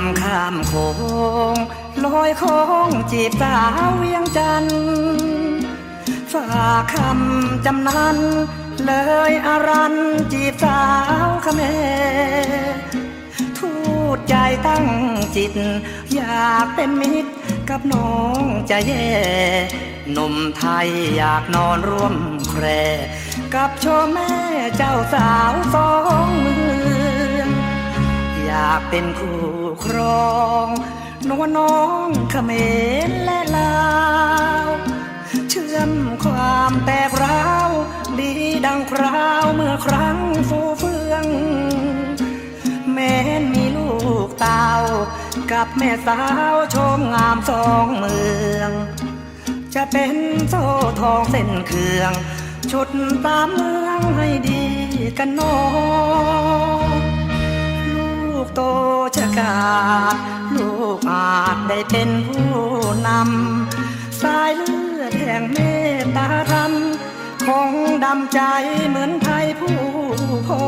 ำข้ามโขงลอยโค้งจีบสาวเวียงจันทน์ฝากคำจำนันเลยอารันจีบสาวขเมทูดใจตั้งจิต อยากเป็นมิตรกับน้องจะแย่หนุ่มไทยอยากนอนร่วมแคร กับโชว์แม่เจ้าสาวสองมือง อยากเป็นคู่ครองนวน้องเขมรและลาว เชื่อมความแตกร้าว ดีดังคราวเมื่อครั้งฟูเฟือง แม้นมีลูกเต้ากับแม่สาวชมงามสองเมือง จะเป็นโซ่ทองเส้นเครื่อง ชุดตามเมืองให้ดีกันนลูก โตชะกาดลูกอาจได้เป็นผู้นำสายเลือดแห่งเมตตาธรรมคงดำใจเหมือนไทยผู้พ่อ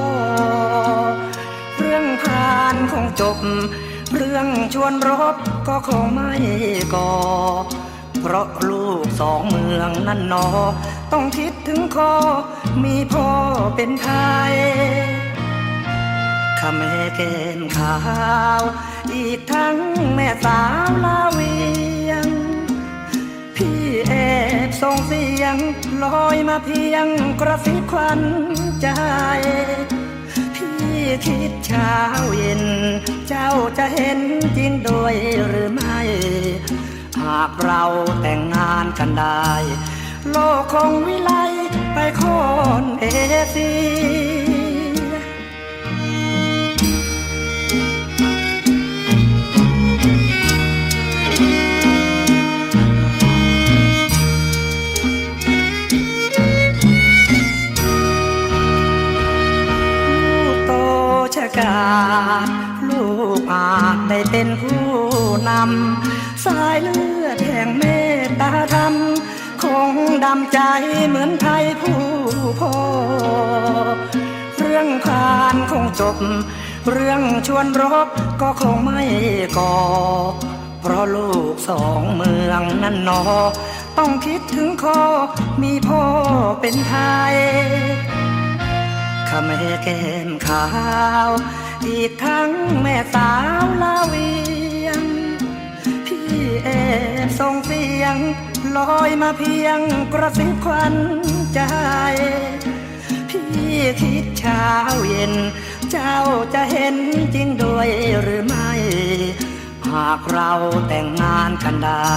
เรื่องผ่านคงจบ เรื่องชวนรบก็คงไม่ก่อเพราะลูกสองเมืองนั่นนอ ต้องคิดถึงคอมีพ่อเป็นไทย ข้าแม่แก้มขาว อีกทั้งแม่สาวลาเวียง พี่แอบส่งเสียงลอยมาเพียงกระซิบควันใจ พี่คิดเช้าเย็น เจ้าจะเห็นจริงโดวยหรือไม่ หากเราแต่งงานกันได้ โลกคงวิไลไปคนเอเลูกอาจได้เป็นผู้นำ สายเลือดแห่งเมตตาธรรม คงดำใจเหมือนไทยผู้พ่อ เรื่องผ่านคงจบ เรื่องชวนรบก็คงไม่ก่อ เพราะลูกสองเมืองนั่นนอ ต้องคิดถึงคอมีพ่อเป็นไทยขมแก้มขาว อีกทั้งแม่สาวลาเวียง พี่แอบส่งเสียง ลอยมาเพียงกระซิบควันใจ พี่คิดเช้าเย็น เจ้าจะเห็นจริงด้วยหรือไม่ หากเราแต่งงานกันได้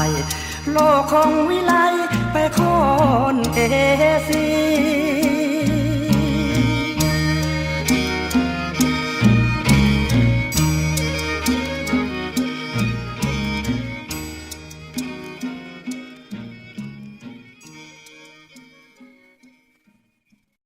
โลกคงวิไลไปโคนเอเชี